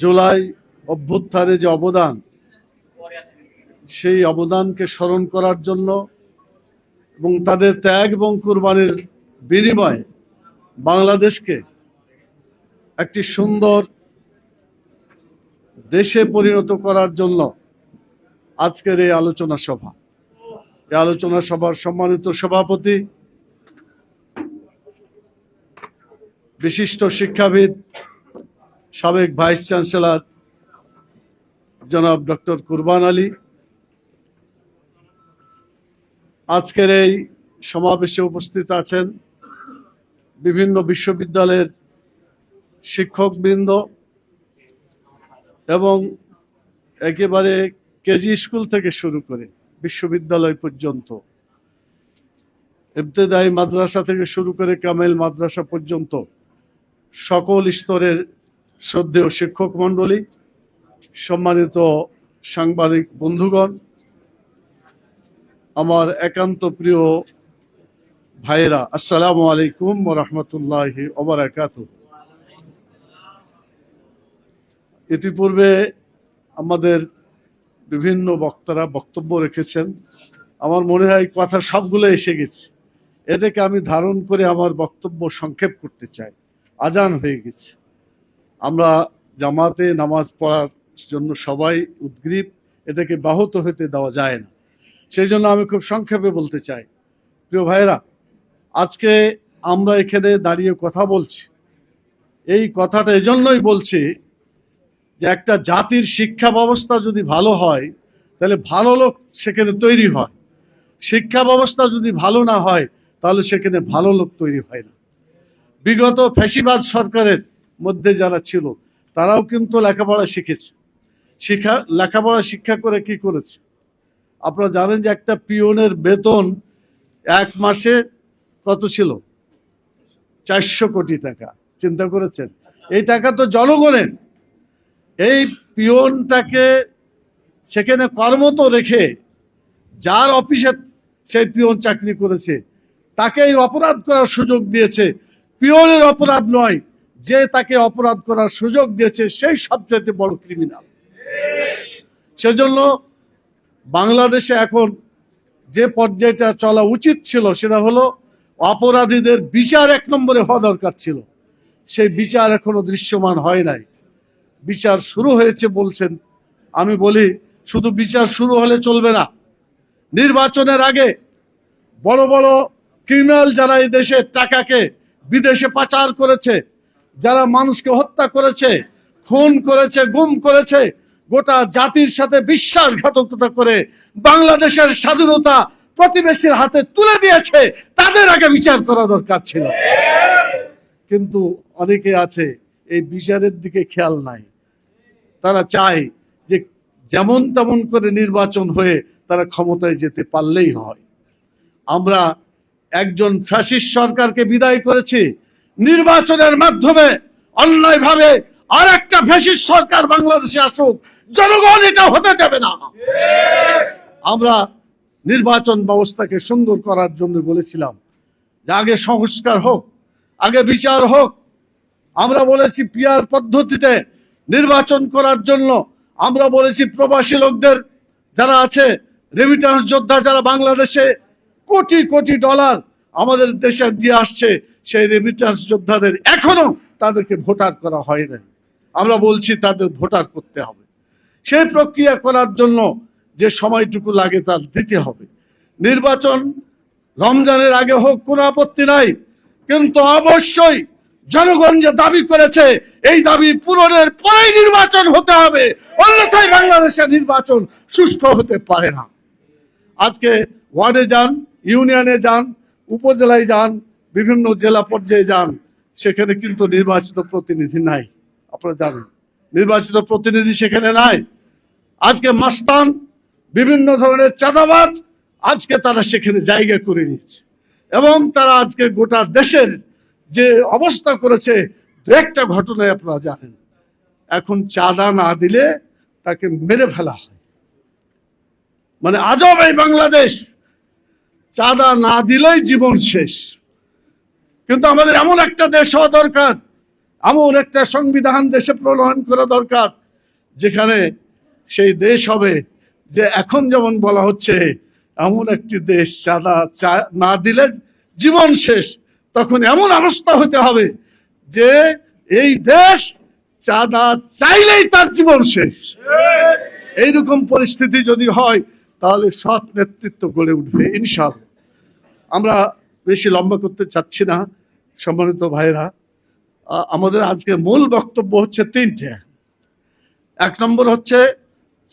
জুলাই অভ্যুত্থানে যে অবদান, সেই অবদানকে স্মরণ করার জন্য এবং তাদের ত্যাগ এবং কুরবানির বিনিময়ে বাংলাদেশকে একটি সুন্দর দেশে পরিণত করার জন্য আজকের এই আলোচনা সভা। এই আলোচনা সভার সম্মানিত সভাপতি, বিশিষ্ট শিক্ষাবিদ সাবেক ভাইস চ্যান্সেলর জনাব ডক্টর কুরবান আলী। আজকের এই সমাবেশে উপস্থিত আছেন বিভিন্ন বিশ্ববিদ্যালয়ের শিক্ষকবৃন্দ এবং একেবারে কেজি স্কুল থেকে শুরু করে বিশ্ববিদ্যালয় পর্যন্ত। ইবতেদায়ী মাদ্রাসা থেকে শুরু করে কামেল মাদ্রাসা পর্যন্ত সকল স্তরের শ্রদ্ধেয় শিক্ষক মণ্ডলী, সম্মানিত সাংবাদিক বন্ধুগণ, আমার একান্ত প্রিয় ভাইয়েরা, আসসালামু আলাইকুম রহমতুল্লাহ ইতিপূর্বে আমাদের বিভিন্ন বক্তারা বক্তব্য রেখেছেন। আমার মনে হয় কথা সবগুলো এসে গেছে। এটাকে আমি ধারণ করে আমার বক্তব্য সংক্ষেপ করতে চাই। আজান হয়ে গেছে। আমরা জামাতে নামাজ পড়ার জন্য সবাই উদ্গ্রীব এটাকে বাহত হতে দেওয়া যায় না। সেই জন্য আমি খুব সংক্ষেপে বলতে চাই। প্রিয় ভাইরা আজকে আমরা এখানে দাঁড়িয়ে কথা বলছি। এই কথাটা এজন্যই বলছি যে একটা জাতির শিক্ষা ব্যবস্থা যদি ভালো হয়, তাহলে ভালো লোক সেখানে তৈরি হয়। শিক্ষা ব্যবস্থা যদি ভালো না হয়, তাহলে সেখানে ভালো লোক তৈরি হয় না। বিগত ফ্যাসিবাদ সরকারের মধ্যে যারা ছিল, তারাও কিন্তু লেখাপড়া শিখেছে। শিক্ষা লেখাপড়া শিক্ষা করে কি করেছে? আপনারা জানেন যে একটা পিওনের বেতন এক মাসে কত ছিল? চারশো কোটি টাকা। চিন্তা করেছেন? এই টাকা তো জনগণের। এই পিওনটাকে সেখানে কর্মত রেখে যার অফিসে সেই পিওন চাকরি করেছে তাকে এই অপরাধ করার সুযোগ দিয়েছে। পিওনের অপরাধ নয় যে তাকে অপরাধ করার সুযোগ দিয়েছে সেই সবচেয়ে বড় ক্রিমিনাল সেজন্য বাংলাদেশে এখন যে পর্যায়টা চলা উচিত ছিল সেটা হলো অপরাধীদের বিচার এক নম্বরে হওয়া দরকার ছিল। সেই বিচার এখনও দৃশ্যমান হয় নাই। বিচার শুরু হয়েছে বলছেন। আমি বলি, শুধু বিচার শুরু হলে চলবে না। নির্বাচনের আগে বড় বড় ক্রিমিনাল যারা এই দেশের টাকাকে বিদেশে পাচার করেছে যারা মানুষকে হত্যা করেছে, খুন করেছে, গুম করেছে, গোটা জাতির সাথে বিশ্বাসঘাতকতা করে বাংলাদেশের স্বাধীনতা প্রতিবেশীর হাতে তুলে দিয়েছে, তাদের আগে বিচার করা দরকার ছিল। কিন্তু অনেকে আছে, এই বিচারের দিকে খেয়াল নাই। তারা চায় যে যেমন তেমন করে নির্বাচন হয়ে তারা ক্ষমতায় যেতে পারলেই হয়। আমরা একজন ফ্যাসিস্ট সরকারকে বিদায় করেছি নির্বাচনের মাধ্যমে অন্যায়ভাবে আর একটা ফ্যাসিস্ট সরকার বাংলাদেশে আসুক, জনগণ এটা হতে দেবে না। আমরা নির্বাচন ব্যবস্থাকে সুন্দর করার জন্য বলেছিলাম যে আগে সংস্কার হোক, আগে বিচার হোক। আমরা বলেছি পিয়ার পদ্ধতিতে নির্বাচন করার জন্য। আমরা বলেছি প্রবাসী লোকদের যারা আছে রেমিটেন্স যোদ্ধা যারা বাংলাদেশে কোটি কোটি ডলার আমাদের দেশে দিয়ে আসছে সেই রেমিটেন্স যোদ্ধাদের এখনও তাদেরকে ভোটার করা হয় নাই। আমরা বলছি তাদের ভোটার করতে হবে। সেই প্রক্রিয়া করার জন্য যে সময়টুকু লাগে তার দিতে হবে। নির্বাচন রমজানের আগে হোক, কোনো আপত্তি নাই। কিন্তু অবশ্যই জনগণ যে দাবি করেছে, এই দাবি পূরণের পরেই নির্বাচন হতে হবে। অন্যথায় বাংলাদেশের নির্বাচন সুষ্ঠু হতে পারে না। আজকে ওয়ার্ডে যান, ইউনিয়নে যান, উপজেলায় যান বিভিন্ন জেলা পর্যায়ে যান, সেখানে কিন্তু নির্বাচিত প্রতিনিধি নাই। আপনারা জানেন, নির্বাচিত প্রতিনিধি সেখানে নাই। আজকে মাস্তান, বিভিন্ন ধরনের চাঁদাবাজ আজকে তারা সেখানে জায়গা করে নিয়েছে। এবং তারা আজকে গোটা দেশের যে অবস্থা করেছে, দু একটা ঘটনায় আপনারা জানেন। এখন চাঁদা না দিলে তাকে মেরে ফেলা হয়। মানে আজব এই বাংলাদেশ! চাঁদা না দিলেই জীবন শেষ। কিন্তু আমাদের এমন একটা দেশ হওয়া দরকার, এমন একটা সংবিধান দেশে প্রণয়ন করা দরকার, যেখানে সেই দেশ হবে যে এখন যেমন বলা হচ্ছে, এমন একটি দেশ চাঁদা না দিলে জীবন শেষ। তখন এমন অবস্থা হতে হবে যে এই দেশ চাঁদা চাইলেই তার জীবন শেষ। এইরকম পরিস্থিতি যদি হয়, তাহলে সৎ নেতৃত্ব গড়ে উঠবে ইনশাল আমরা বেশি লম্বা করতে চাচ্ছি না। সম্মানিত ভাইরা আমাদের আজকে মূল বক্তব্য হচ্ছে তিনটে। এক নম্বর হচ্ছে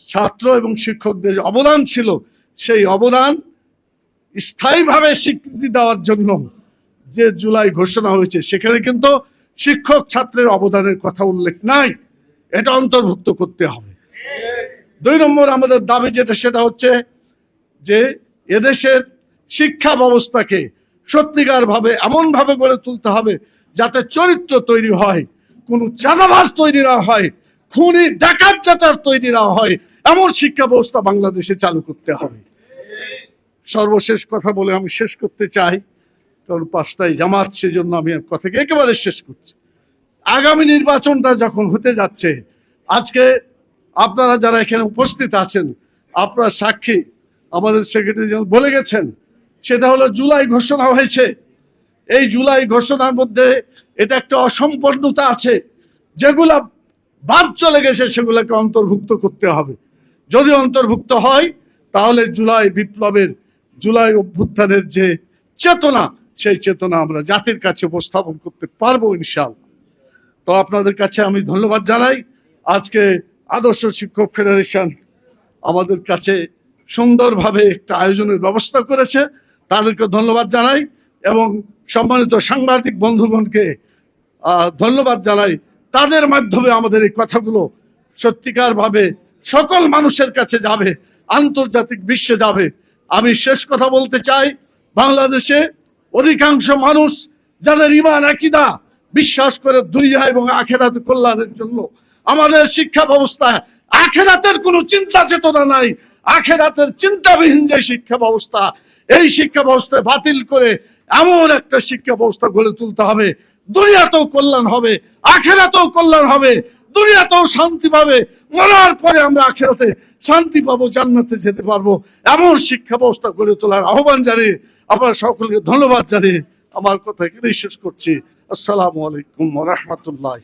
ছাত্র এবং শিক্ষকদের অবদান ছিল, সেই অবদান স্থায়ীভাবে স্বীকৃতি দেওয়ার জন্য যে জুলাই ঘোষণা হয়েছে, সেখানে কিন্তু শিক্ষক ছাত্রের অবদানের কথা উল্লেখ নাই। এটা অন্তর্ভুক্ত করতে হবে। দুই নম্বর আমাদের দাবি যেটা, সেটা হচ্ছে যে এদেশের শিক্ষা ব্যবস্থাকে সত্যিকার ভাবে এমন ভাবে গড়ে তুলতে হবে যাতে চরিত্র তৈরি হয়, কোনো চাঁদাবাজ তৈরি না হয়, খুনি ডাকাত যাতার তৈরি না হয়, এমন শিক্ষা ব্যবস্থা বাংলাদেশে চালু করতে হবে। সর্বশেষ কথা বলে আমি শেষ করতে চাই, কারণ পাঁচটায় জামাত, সেজন্য আমি কথাকে একেবারে শেষ করছি। আগামী নির্বাচনটা যখন হতে যাচ্ছে, আজকে আপনারা যারা এখানে উপস্থিত আছেন, আপনার সাক্ষী, আমাদের সেক্রেটারি বলে গেছেন সেটা হলো জুলাই ঘোষণা হয়েছে। এই জুলাই ঘোষণার মধ্যে এটা একটা অসম্পূর্ণতা আছে। যেগুলা বাদ চলে গেছে সেগুলোকে অন্তর্ভুক্ত করতে হবে। যদি অন্তর্ভুক্ত হয়, তাহলে জুলাই বিপ্লবের, জুলাই অভ্যুত্থানের যে চেতনা, সেই চেতনা আমরা জাতির কাছে উপস্থাপন করতে পারব ইনশাআল্লাহ। তো আপনাদের কাছে আমি ধন্যবাদ জানাই। আজকে আদর্শ শিক্ষক ফেডারেশন আমাদের কাছে সুন্দরভাবে একটা আয়োজনের ব্যবস্থা করেছে। তাদেরকে ধন্যবাদ জানাই এবং সম্মানিত সাংবাদিক বন্ধুগণকে ধন্যবাদ জানাই। তাদের মাধ্যমে আমাদের এই কথাগুলো সত্যিকার ভাবে সকল মানুষের কাছে যাবে, আন্তর্জাতিক বিশ্বে যাবে। আমি শেষ কথা বলতে চাই, বাংলাদেশে অধিকাংশ মানুষ যাদের ইমান আকিদা, বিশ্বাস করে দুনিয়া এবং আখেরাত কল্যাণের জন্য, আমাদের শিক্ষা ব্যবস্থায় আখেরাতের কোনো চিন্তা চেতনা নাই। আখেরাতের চিন্তাবিহীন যে শিক্ষা ব্যবস্থা এই শিক্ষা ব্যবস্থা বাতিল করে এমন একটা শিক্ষা ব্যবস্থা গড়ে তুলতে হবে। দুনিয়াতেও কল্যাণ হবে, আখেরাতেও কল্যাণ হবে, দুনিয়াতেও শান্তি পাবে। মরার পরে আমরা আখেরাতে শান্তি পাবো, জান্নাতে যেতে পারব। এমন শিক্ষা ব্যবস্থা গড়ে তোলার আহ্বান জানিয়ে আপনারা সকলকে ধন্যবাদ জানিয়ে আমার কথা এখানেই শেষ করছি। আসসালামু আলাইকুম রহমতুল্লাহ